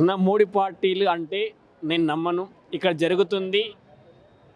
అన్న మూడు పార్టీలు అంటే నేను నమ్మను. ఇక్కడ జరుగుతుంది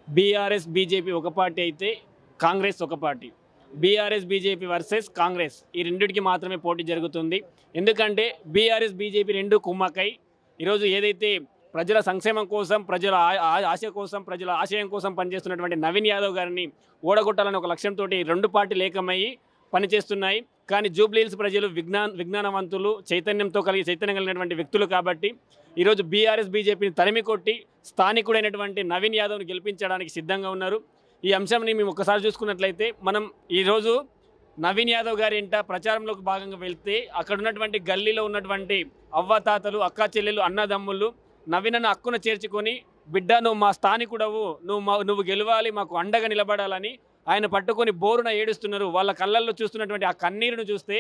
బీఆర్ఎస్ బీజేపీ ఒక పార్టీ అయితే కాంగ్రెస్ ఒక party. BRS BJP versus Congress. ఈ రెండింటికి మాత్రమే పోటీ జరుగుతుంది. ఎందుకంటే బీఆర్ఎస్ బీజేపీ రెండు కుమ్మకై ఈరోజు ఏదైతే ప్రజల సంక్షేమం కోసం ప్రజల ఆ- ఆశ కోసం ప్రజల ఆశయం కోసం పనిచేస్తున్నటువంటి నవీన్ యాదవ్ గారిని ఓడగొట్టాలని ఒక లక్ష్యంతో రెండు పార్టీలు ఏకమయ్యి పనిచేస్తున్నాయి. కానీ జూబ్లీహిల్స్ ప్రజలు విజ్ఞాన విజ్ఞానవంతులు చైతన్యంతో కలిగి చైతన్యం కలిగినటువంటి వ్యక్తులు కాబట్టి ఈరోజు బీఆర్ఎస్ బీజేపీని తరిమి కొట్టి స్థానికుడైనటువంటి నవీన్ యాదవ్ని గెలిపించడానికి సిద్ధంగా ఉన్నారు. ఈ అంశంని మేము ఒకసారి చూసుకున్నట్లయితే మనం ఈరోజు నవీన్ యాదవ్ గారి ఇంట ప్రచారంలోకి భాగంగా వెళ్తే అక్కడ ఉన్నటువంటి గల్లీలో ఉన్నటువంటి అవ్వతాతలు అక్క చెల్లెలు అన్నదమ్ములు నవీనను హక్కున చేర్చుకొని బిడ్డ నువ్వు మా స్థానికుడవు. నువ్వు మా నువ్వు గెలవాలి మాకు అండగా నిలబడాలని ఆయన పట్టుకొని బోరున ఏడుస్తున్నారు. వాళ్ళ కళ్ళల్లో చూస్తున్నటువంటి ఆ కన్నీరును చూస్తే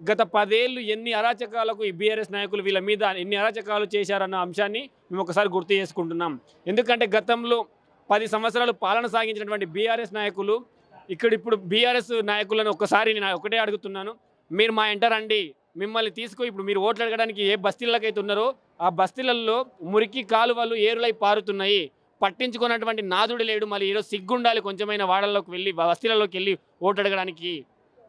గత పదేళ్ళు ఎన్ని అరాచకాలకు ఈ బీఆర్ఎస్ నాయకులు వీళ్ళ మీద ఎన్ని అరాచకాలు చేశారన్న అంశాన్ని మేము ఒకసారి గుర్తు చేసుకుంటున్నాం. ఎందుకంటే గతంలో పది సంవత్సరాలు పాలన సాగించినటువంటి బీఆర్ఎస్ నాయకులు ఇక్కడ ఇప్పుడు బీఆర్ఎస్ నాయకులను ఒకసారి నేను ఒకటే అడుగుతున్నాను. మీరు మా ఇంట అండి మిమ్మల్ని తీసుకు ఇప్పుడు మీరు ఓట్లు అడగడానికి ఏ బస్తీలకైతే ఉన్నారో ఆ బస్తీలలో మురికి కాలువలు ఏరులై పారుతున్నాయి. పట్టించుకున్నటువంటి నాదుడు లేడు. మళ్ళీ ఈరోజు సిగ్గుండాలి కొంచెమైన వాడల్లోకి వెళ్ళి బస్తీలలోకి వెళ్ళి ఓటు అడగడానికి.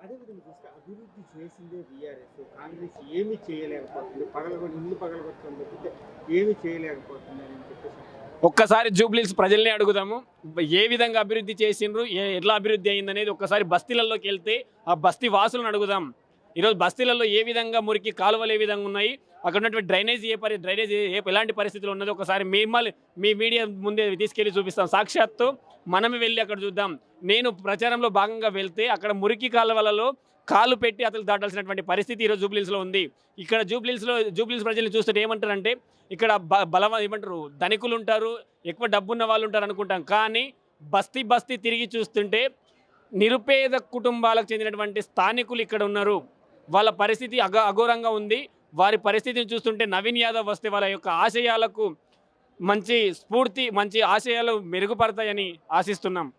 అదేవిధంగా చూస్తే అభివృద్ధి చేసిందే బీఆర్ఎస్ కాంగ్రెస్ ఏమీ చేయలేకపోతుంది. పగలగొట్టి ఇల్లు పగలగొట్టడం తప్పితే ఏమీ చేయలేకపోతుంది అని చెప్పేసి ఒక్కసారి జూబ్లీస్ ప్రజల్ని అడుగుదాము. ఏ విధంగా అభివృద్ధి చేసిండ్రు? ఎట్లా అభివృద్ధి అయిందనేది ఒక్కసారి బస్తీలలోకి వెళ్తే ఆ బస్తీ వాసులను అడుగుదాం. ఈరోజు బస్తీలలో ఏ విధంగా మురికి కాలువలు ఏ విధంగా ఉన్నాయి? అక్కడ ఉన్నటువంటి డ్రైనేజ్ ఏ పరి డ్రైనేజ్ ఏ ఎలాంటి పరిస్థితులు ఉన్నది? ఒకసారి మిమ్మల్ని మీ మీడియా ముందే తీసుకెళ్ళి చూపిస్తాం. సాక్షాత్తు మనమే వెళ్ళి అక్కడ చూద్దాం. నేను ప్రచారంలో భాగంగా వెళ్తే అక్కడ మురికి కాలువలలో కాలు పెట్టి అతను దాటాల్సినటువంటి పరిస్థితి ఈరోజు జూబ్లీస్లో ఉంది. ఇక్కడ జూబ్లీస్లో జూబ్లీస్ ప్రజల్ని చూస్తే ఏమంటారంటే ఇక్కడ బ ఏమంటారు ధనికులు ఉంటారు ఎక్కువ డబ్బున్న వాళ్ళు ఉంటారు అనుకుంటాం. కానీ బస్తీ బస్తీ తిరిగి చూస్తుంటే నిరుపేద కుటుంబాలకు చెందినటువంటి స్థానికులు ఇక్కడ ఉన్నారు. వాళ్ళ పరిస్థితి అగ అఘోరంగా ఉంది. వారి పరిస్థితిని చూస్తుంటే నవీన్ యాదవ్ వస్తే వాళ్ళ యొక్క ఆశయాలకు మంచి స్ఫూర్తి మంచి ఆశయాలు మెరుగుపడతాయని ఆశిస్తున్నాం.